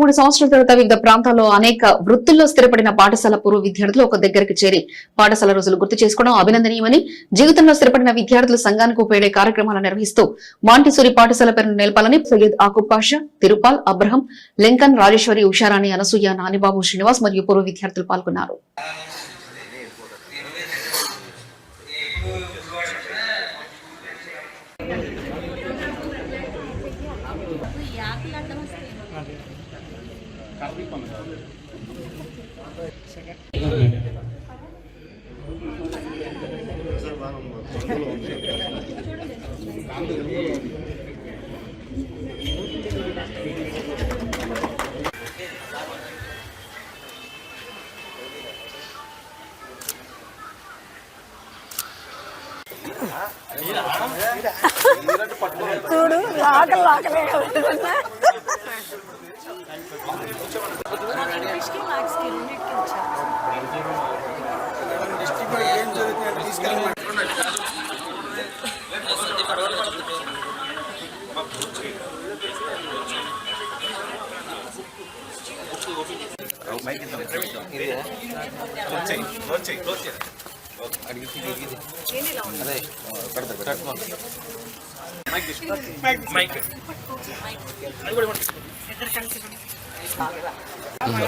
మూడు సంవత్సరాల తర్వాత వివిధ ప్రాంతాల్లో అనేక వృత్తుల్లో స్థిరపడిన పాఠశాల పూర్వ విద్యార్థులు ఒక దగ్గరికి చేరి పాఠశాల రోజులు గుర్తు చేసుకోవడం అభినందనీయమని జీవితంలో స్థిరపడిన విద్యార్థుల సంఘానికి ఉపయోగే కార్యక్రమాలు నిర్వహిస్తూ మాంటిసూరి పాఠశాల పేరును నిలపాలని సయ్యద్ ఆకుబ్ పాషా తిరుపాల్ అబ్రహం లింకన్ రాజేశ్వరి ఉషారాణి అనసూయ నానిబాబు శ్రీనివాస్ మరియు పూర్వ విద్యార్థులు పాల్గొన్నారు. చూడు లాకలు లాకలే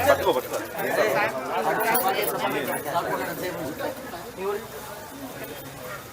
పట్టుకో. పట్టుకో.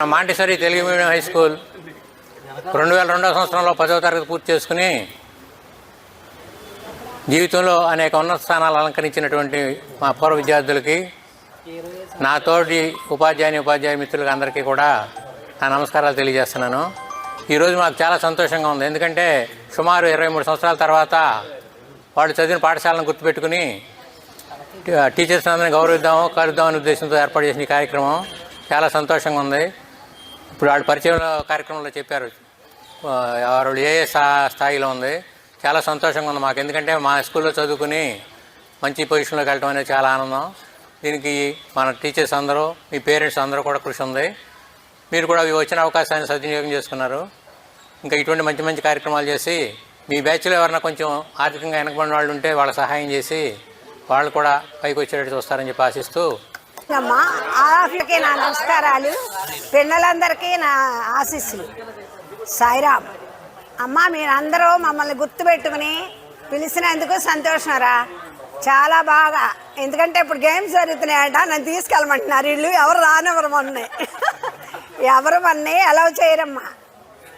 Montessori Telugu medium high school రెండు వేల రెండవ సంవత్సరంలో పదవ తరగతి పూర్తి చేసుకుని జీవితంలో అనేక ఉన్నత స్థానాలు అలంకరించినటువంటి మా పూర్వ విద్యార్థులకి నా తోటి ఉపాధ్యాయుని ఉపాధ్యాయ మిత్రులకి అందరికీ కూడా నా నమస్కారాలు తెలియజేస్తున్నాను. ఈరోజు మాకు చాలా సంతోషంగా ఉంది. ఎందుకంటే సుమారు ఇరవై మూడు సంవత్సరాల తర్వాత వాళ్ళు చదివిన పాఠశాలను గుర్తుపెట్టుకుని టీచర్స్ అందరినీ గౌరవిద్దాము కలుద్దాం అనే ఉద్దేశంతో ఏర్పాటు చేసిన ఈ కార్యక్రమం చాలా సంతోషంగా ఉంది. ఇప్పుడు వాళ్ళు పరిచయం కార్యక్రమంలో చెప్పారు. ఆ, వాళ్ళు ఏ స్థాయిలో ఉంది. చాలా సంతోషంగా ఉంది మాకు. ఎందుకంటే మా స్కూల్లో చదువుకుని మంచి పొజిషన్లోకి వెళ్ళడం అనేది చాలా ఆనందం. దీనికి మన టీచర్స్ అందరూ మీ పేరెంట్స్ అందరూ కూడా కృషి ఉంది. మీరు కూడా వచ్చిన అవకాశాన్ని సద్వినియోగం చేసుకున్నారు. ఇంకా ఇటువంటి మంచి మంచి కార్యక్రమాలు చేసి మీ బ్యాచ్లో ఎవరైనా కొంచెం ఆర్థికంగా వెనకబడిన వాళ్ళు ఉంటే వాళ్ళ సహాయం చేసి వాళ్ళు కూడా పైకి వచ్చేటట్టు చూస్తారని చెప్పి ఆశిస్తూ అమ్మా ఆఫ్లకి నా నమస్కారాలు. పిల్లలందరికీ నా ఆశీస్సులు. సాయిరామ్ అమ్మా మీరందరూ మమ్మల్ని గుర్తుపెట్టుకుని పిలిచినందుకు సంతోషంరా. చాలా బాగా. ఎందుకంటే ఇప్పుడు గేమ్స్ జరుగుతున్నాయంట నన్ను తీసుకెళ్ళమంటున్నారు. వీళ్ళు ఎవరు రానివ్వరు మొన్నే. ఎవరు మొన్నే అలౌ చేయరమ్మా.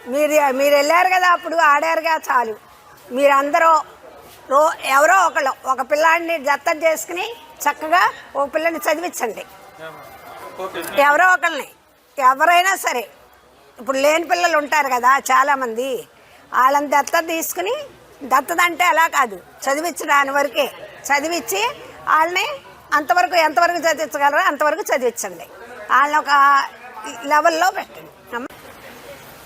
మీరు మీరు వెళ్ళారు కదా అప్పుడు ఆడారుగా చాలు. మీరందరూ రో ఎవరో ఒకళ్ళు ఒక పిల్లాడిని దత్తం చేసుకుని చక్కగా ఒక పిల్లని చదివించండి. ఎవరో ఒకళ్ళని. ఎవరైనా సరే. ఇప్పుడు లేని పిల్లలు ఉంటారు కదా చాలామంది. వాళ్ళని దత్త తీసుకుని దత్తత అంటే అలా కాదు. చదివించడాని వరకే. చదివించి వాళ్ళని అంతవరకు ఎంతవరకు చదివించగలరో అంతవరకు చదివించండి. వాళ్ళని ఒక లెవెల్లో పెట్టండి.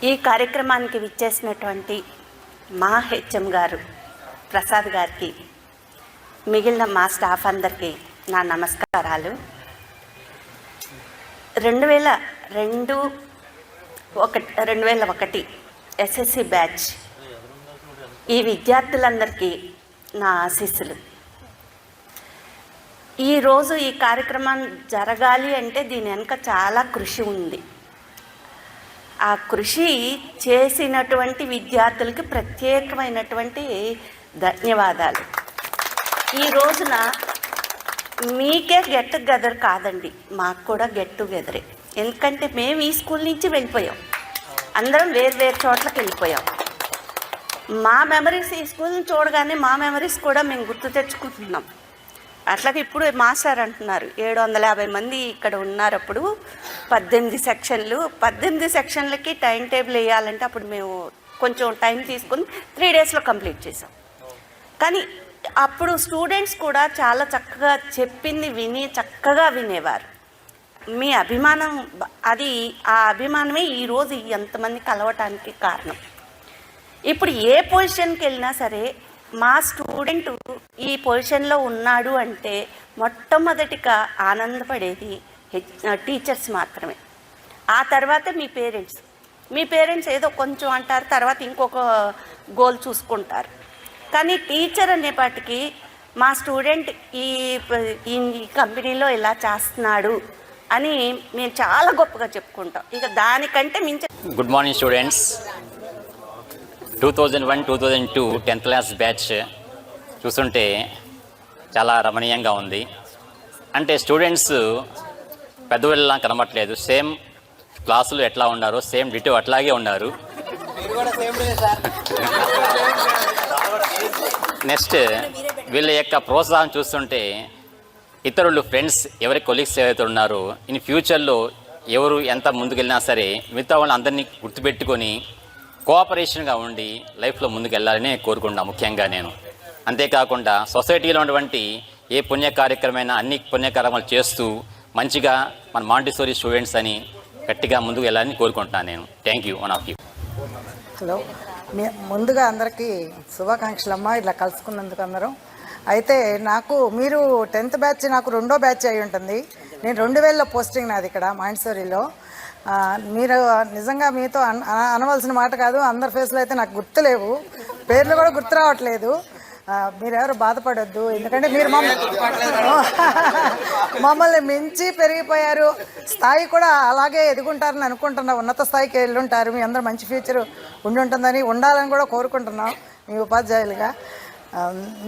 ఈ కార్యక్రమానికి విచ్చేసినటువంటి మా హెచ్ఎం గారు ప్రసాద్ గారికి మిగిలిన మా స్టాఫ్ అందరికీ నా నమస్కారాలు. రెండు వేల రెండు ఒక రెండు వేల ఒకటి ఎస్ఎస్సి బ్యాచ్ ఈ విద్యార్థులందరికీ నా ఆశీస్సులు. ఈరోజు ఈ కార్యక్రమం జరగాలి అంటే దీని వెనుక చాలా కృషి ఉంది. ఆ కృషి చేసినటువంటి విద్యార్థులకి ప్రత్యేకమైనటువంటి ధన్యవాదాలు. ఈ రోజున మీకే గెట్ టుగెదర్ కాదండి. మాకు కూడా గెట్ టుగెదరే ఎందుకంటే మేము ఈ స్కూల్ నుంచి వెళ్ళిపోయాం. అందరం వేరు వేరు చోట్లకి వెళ్ళిపోయాం. మా మెమరీస్ ఈ స్కూల్ని చూడగానే మా మెమరీస్ కూడా మేము గుర్తు తెచ్చుకుంటున్నాం. అట్లాగే ఇప్పుడు మాస్టర్ అంటున్నారు ఏడు వందల యాభై మంది ఇక్కడ ఉన్నారు అప్పుడు పద్దెనిమిది సెక్షన్లు పద్దెనిమిది సెక్షన్లకి టైం టేబుల్ వేయాలంటే అప్పుడు మేము కొంచెం టైం తీసుకుని త్రీ డేస్లో కంప్లీట్ చేసాం కానీ అప్పుడు స్టూడెంట్స్ కూడా చాలా చక్కగా చెప్పింది విని చక్కగా వినేవారు. మీ అభిమానం అది ఆ అభిమానమే ఈరోజు ఎంతమంది కలవటానికి కారణం. ఇప్పుడు ఏ పొజిషన్కి వెళ్ళినా సరే మా స్టూడెంట్ ఈ పొజిషన్లో ఉన్నాడు అంటే మొట్టమొదటిగా ఆనందపడేది హెచ్ టీచర్స్ మాత్రమే. ఆ తర్వాత మీ పేరెంట్స్ మీ పేరెంట్స్ ఏదో కొంచెం అంటారు తర్వాత ఇంకొక గోల్ చూసుకుంటారు. కానీ టీచర్ అనేపాటికి మా స్టూడెంట్ ఈ ఈ కంపెనీలో ఇలా చేస్తున్నాడు అని మేము చాలా గొప్పగా చెప్పుకుంటాం. ఇక దానికంటే మించి good morning students two thousand one two thousand two tenth class batch చూస్తుంటే చాలా రమణీయంగా ఉంది. అంటే స్టూడెంట్స్ పెద్దవాళ్ళలా కనబట్లేదు సేమ్ క్లాసులు ఎట్లా ఉన్నారో? సేమ్ డిటో అట్లాగే ఉన్నారు. నెక్స్ట్ వీళ్ళ యొక్క ప్రోత్సాహం చూస్తుంటే ఇతరులు ఫ్రెండ్స్ ఎవరి కొలీగ్స్ ఏవైతే ఉన్నారో ఇన్ ఫ్యూచర్లో ఎవరు ఎంత ముందుకెళ్ళినా సరే మిగతా వాళ్ళందరినీ గుర్తుపెట్టుకొని కోఆపరేషన్గా ఉండి లైఫ్లో ముందుకు వెళ్ళాలని ముఖ్యంగా నేను. అంతేకాకుండా సొసైటీలో ఉన్నటువంటి ఏ పుణ్య కార్యక్రమమైన అన్ని పుణ్య కార్యక్రమాలు చేస్తూ మంచిగా మన మాంటిసోరీ స్టూడెంట్స్ అని గట్టిగా ముందుకు వెళ్ళాలని కోరుకుంటున్నాను నేను. Thank you one of you hello. మీ ముందుగా అందరికీ శుభాకాంక్షలు అమ్మ ఇలా కలుసుకున్నందుకు అందరం. అయితే నాకు మీరు టెన్త్ బ్యాచ్ నాకు రెండో బ్యాచ్ అయి ఉంటుంది. నేను రెండు వేలలో పోస్టింగ్ నాది ఇక్కడ మాండ్సోరీలో మీరు నిజంగా మీతో అన అనవలసిన మాట కాదు అందరి ఫేస్లో అయితే నాకు గుర్తులేవు పేర్లు కూడా గుర్తు రావట్లేదు. మీరెవరు బాధపడొద్దు. ఎందుకంటే మీరు మమ్మల్ని మమ్మల్ని మించి పెరిగిపోయారు. స్థాయి కూడా అలాగే ఎదుగుంటారని అనుకుంటున్నా. ఉన్నత స్థాయికి వెళ్ళుంటారు. మీ అందరూ మంచి ఫ్యూచర్ ఉండి ఉంటుందని ఉండాలని కూడా కోరుకుంటున్నాం మీ ఉపాధ్యాయులుగా.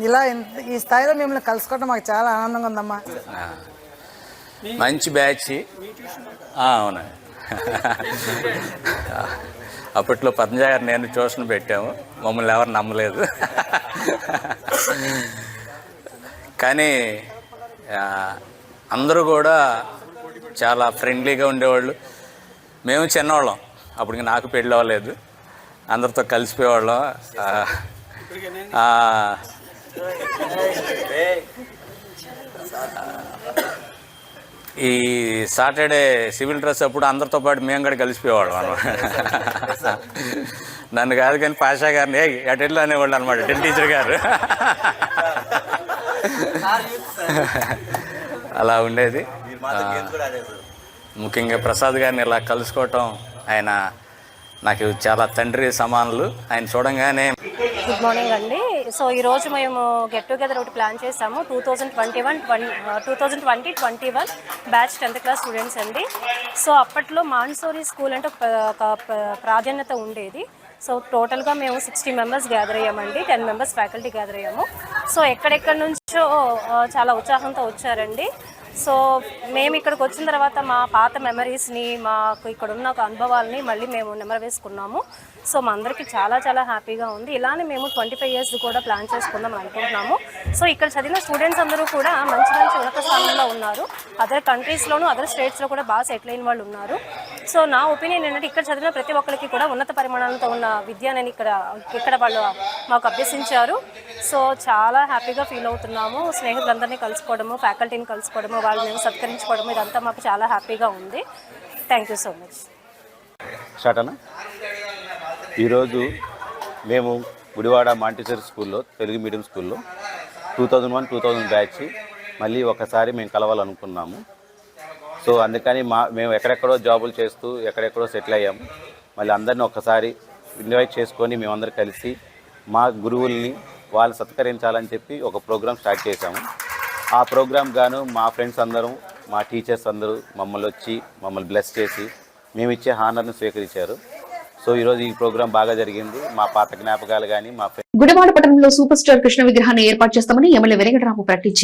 ఇలా ఈ స్థాయిలో మిమ్మల్ని కలుసుకోవడం మాకు చాలా ఆనందంగా ఉందమ్మా. మంచి బ్యాచ్. ఆ, అవును? అప్పట్లో పద్మజ గారు నేను ట్యూషన్ పెట్టాము. మమ్మల్ని ఎవరు నమ్మలేదు. కానీ అందరూ కూడా చాలా ఫ్రెండ్లీగా ఉండేవాళ్ళు. మేము చిన్నవాళ్ళం. అప్పటికి నాకు పెళ్ళి అవ్వలేదు. అందరితో కలిసిపోయేవాళ్ళం. ఈ సాటర్డే సివిల్ డ్రెస్ అప్పుడు అందరితో పాటు మేము కూడా కలిసిపోయేవాళ్ళం అనమాట నన్ను కాదు కానీ పాషా గారిని ఏ అటెండ్లో అనేవాళ్ళు అనమాట టెన్ టీచర్ గారు. అలా ఉండేది. ముఖ్యంగా ప్రసాద్ గారిని ఇలా కలుసుకోవటం ఆయన నాకు చాలా తండ్రి సమానులు. ఆయన చూడంగానే గుడ్ మార్నింగ్ అండి. సో ఈరోజు మేము గెట్ టుగెదర్ ఒకటి ప్లాన్ చేసాము. Two thousand twenty one two thousand twenty twenty one batch tenth class students అండి. సో అప్పట్లో మాన్సోరీ స్కూల్ అంటే ఒక ప్రాధాన్యత ఉండేది. సో టోటల్గా మేము సిక్స్టీ మెంబర్స్ గ్యాదర్ అయ్యామండి. టెన్ మెంబర్స్ ఫ్యాకల్టీ గ్యాదర్ అయ్యాము. సో ఎక్కడెక్కడి నుంచో uh, చాలా ఉత్సాహంతో వచ్చారండి. సో మేము ఇక్కడికి వచ్చిన తర్వాత మా పాత మెమరీస్ని మాకు ఇక్కడ ఉన్న ఒక అనుభవాల్ని మళ్ళీ మేము నెమరవేసుకున్నాము. సో మా అందరికీ చాలా చాలా హ్యాపీగా ఉంది. ఇలానే మేము ట్వంటీ ఫైవ్ ఇయర్స్ కూడా ప్లాన్ చేసుకుందాం అనుకుంటున్నాము. సో ఇక్కడ చదివిన స్టూడెంట్స్ అందరూ కూడా మంచి మంచి ఉన్నత స్థానంలో ఉన్నారు. అదర్ కంట్రీస్లోనూ అదర్ స్టేట్స్లో కూడా బాగా సెటిల్ అయిన వాళ్ళు ఉన్నారు. సో నా ఒపీనియన్ ఏంటంటే ఇక్కడ చదివిన ప్రతి ఒక్కరికి కూడా ఉన్నత పరిమాణాలతో ఉన్న విద్య నేను ఇక్కడ ఇక్కడ వాళ్ళు మాకు అభ్యసించారు. సో చాలా హ్యాపీగా ఫీల్ అవుతున్నాము. స్నేహితులందరినీ కలుసుకోవడము ఫ్యాకల్టీని కలుసుకోవడము వాళ్ళని సత్కరించుకోవడము ఇదంతా మాకు చాలా హ్యాపీగా ఉంది. Thank you so much start ఈరోజు మేము గుడివాడ మాంటిసర్ స్కూల్లో తెలుగు మీడియం స్కూల్లో two thousand one two thousand batch మళ్ళీ ఒకసారి మేము కలవాలనుకున్నాము. సో అందుకని మా మేము ఎక్కడెక్కడో జాబులు చేస్తూ ఎక్కడెక్కడో సెటిల్ అయ్యాము. మళ్ళీ అందరిని ఒకసారి ఇన్వైట్ చేసుకొని మేమందరం కలిసి మా గురువుల్ని వాళ్ళు సత్కరించాలని చెప్పి ఒక ప్రోగ్రామ్ స్టార్ట్ చేశాము. ఆ ప్రోగ్రామ్ గాను మా ఫ్రెండ్స్ అందరం మా టీచర్స్ అందరూ మమ్మల్ని వచ్చి మమ్మల్ని బ్లెస్ చేసి మేము ఇచ్చే హానర్ను స్వీకరించారు. సో ఈరోజు ఈ ప్రోగ్రామ్ బాగా జరిగింది. మా పాత జ్ఞాపకాలు కానీ మా గుడివాడ పట్టణంలో సూపర్ స్టార్ కృష్ణ విగ్రహాన్ని ఏర్పాటు చేస్తామని ఎమ్మెల్యే వెంకటరాము ప్రకటించారు